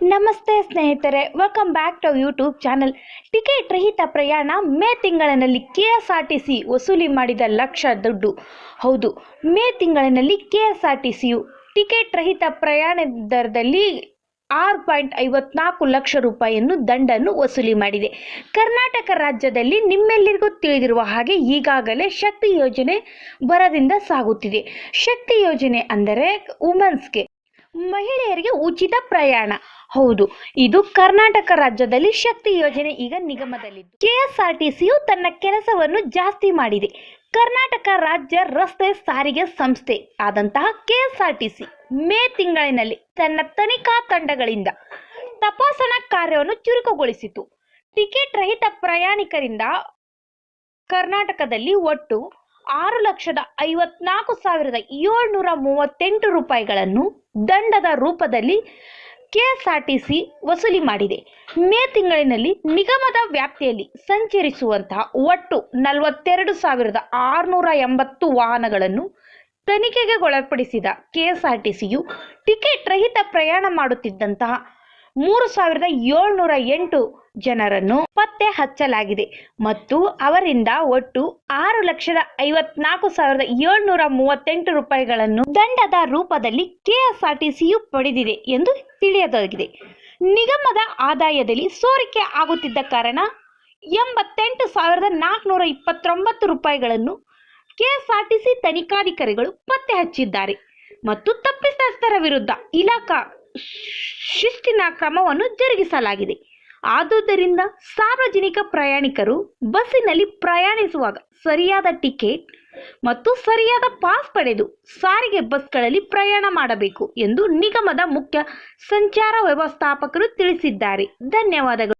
ನಮಸ್ತೆ ಸ್ನೇಹಿತರೆ welcome back to YouTube channel ticket ರಹಿತ ಪ್ರಯಾಣ ಮೇ ತಿಂಗಳಿನಲ್ಲಿ K S R T C ವಸೂಲಿ ಮಾಡಿದ ಲಕ್ಷ ದುಡ್ಡು. ಹೌದು, ಮೇ ತಿಂಗಳಿನಲ್ಲಿ ಕೆ ಎಸ್ ಆರ್ ಟಿ ಸಿಯು ಟಿಕೆಟ್ ರಹಿತ ಪ್ರಯಾಣ ದರದಲ್ಲಿ ಆರು ಪಾಯಿಂಟ್ ಐವತ್ನಾಲ್ಕು ಲಕ್ಷ ರೂಪಾಯಿಯನ್ನು ದಂಡನ್ನು ವಸೂಲಿ ಮಾಡಿದೆ. ಕರ್ನಾಟಕ ರಾಜ್ಯದಲ್ಲಿ ನಿಮ್ಮೆಲ್ಲರಿಗೂ ತಿಳಿದಿರುವ ಹಾಗೆ ಈಗಾಗಲೇ ಶಕ್ತಿ ಯೋಜನೆ ಬರದಿಂದ ಸಾಗುತ್ತಿದೆ. ಶಕ್ತಿ ಯೋಜನೆ ಅಂದರೆ ವುಮೆನ್ಸ್ಗೆ ಮಹಿಳೆಯರಿಗೆ ಉಚಿತ ಪ್ರಯಾಣ. ಹೌದು, ಇದು ಕರ್ನಾಟಕ ರಾಜ್ಯದಲ್ಲಿ ಶಕ್ತಿ ಯೋಜನೆ ಈಗ ನಿಗಮದಲ್ಲಿದ್ದು. ಕೆಎಸ್ಆರ್ಟಿಸಿಯು ತನ್ನ ಕೆಲಸವನ್ನು ಜಾಸ್ತಿ ಮಾಡಿದೆ. ಕರ್ನಾಟಕ ರಾಜ್ಯ ರಸ್ತೆ ಸಾರಿಗೆ ಸಂಸ್ಥೆ ಆದಂತಹ ಕೆಎಸ್ಆರ್ಟಿಸಿ ಮೇ ತಿಂಗಳಿನಲ್ಲಿ ತನ್ನ ತನಿಖಾ ತಂಡಗಳಿಂದ ತಪಾಸಣಾ ಕಾರ್ಯವನ್ನು ಚುರುಕುಗೊಳಿಸಿತು. ಟಿಕೆಟ್ ರಹಿತ ಪ್ರಯಾಣಿಕರಿಂದ ಕರ್ನಾಟಕದಲ್ಲಿ ಒಟ್ಟು ಆರು ಲಕ್ಷದ ಐವತ್ನಾಲ್ಕು ಸಾವಿರದ ಏಳ್ನೂರ ಮೂವತ್ತೆಂಟು ರೂಪಾಯಿಗಳನ್ನು ದಂಡದ ರೂಪದಲ್ಲಿ ಕೆಎಸ್ಆರ್ಟಿಸಿ ವಸೂಲಿ ಮಾಡಿದೆ. ಮೇ ತಿಂಗಳಿನಲ್ಲಿ ನಿಗಮದ ವ್ಯಾಪ್ತಿಯಲ್ಲಿ ಸಂಚರಿಸುವಂತಹ ಒಟ್ಟು ನಲವತ್ತೆರಡು ಸಾವಿರದ ಆರುನೂರ ಎಂಬತ್ತು ವಾಹನಗಳನ್ನು ತನಿಖೆಗೆ ಒಳಪಡಿಸಿದ ಕೆಎಸ್ಆರ್ಟಿಸಿಯು ಟಿಕೆಟ್ ರಹಿತ ಪ್ರಯಾಣ ಮಾಡುತ್ತಿದ್ದಂತಹ ಮೂರು ಸಾವಿರದ ಏಳ್ನೂರ ಎಂಟು ಜನರನ್ನು ಪತ್ತೆ ಹಚ್ಚಲಾಗಿದೆ ಮತ್ತು ಅವರಿಂದ ಒಟ್ಟು ಆರು ಲಕ್ಷದ ಐವತ್ನಾಲ್ಕು ಸಾವಿರದ ಏಳ್ನೂರ ಮೂವತ್ತೆಂಟು ರೂಪಾಯಿಗಳನ್ನು ದಂಡದ ರೂಪದಲ್ಲಿ ಕೆಎಸ್ಆರ್ಟಿಸಿಯು ಪಡೆದಿದೆ ಎಂದು ತಿಳಿಯದಾಗಿದೆ ನಿಗಮದ ಆದಾಯದಲ್ಲಿ ಸೋರಿಕೆ ಆಗುತ್ತಿದ್ದ ಕಾರಣ ಎಂಬತ್ತೆಂಟು ಸಾವಿರದ ನಾಲ್ಕುನೂರ ಇಪ್ಪತ್ತೊಂಬತ್ತು ರೂಪಾಯಿಗಳನ್ನು ಕೆಎಸ್ಆರ್ಟಿಸಿ ತನಿಖಾಧಿಕಾರಿಗಳು ಪತ್ತೆ ಹಚ್ಚಿದ್ದಾರೆ ಮತ್ತು ತಪ್ಪಿತಸ್ಥರ ವಿರುದ್ಧ ಇಲಾಖಾ ಶಿಸ್ತಿನ ಕ್ರಮವನ್ನು ಜರುಗಿಸಲಾಗಿದೆ. ಆದುದರಿಂದ ಸಾರ್ವಜನಿಕ ಪ್ರಯಾಣಿಕರು ಬಸ್ಸಿನಲ್ಲಿ ಪ್ರಯಾಣಿಸುವಾಗ ಸರಿಯಾದ ಟಿಕೆಟ್ ಮತ್ತು ಸರಿಯಾದ ಪಾಸ್ ಪಡೆದು ಸಾರಿಗೆ ಬಸ್ಗಳಲ್ಲಿ ಪ್ರಯಾಣ ಮಾಡಬೇಕು ಎಂದು ನಿಗಮದ ಮುಖ್ಯ ಸಂಚಾರ ವ್ಯವಸ್ಥಾಪಕರು ತಿಳಿಸಿದ್ದಾರೆ. ಧನ್ಯವಾದಗಳು.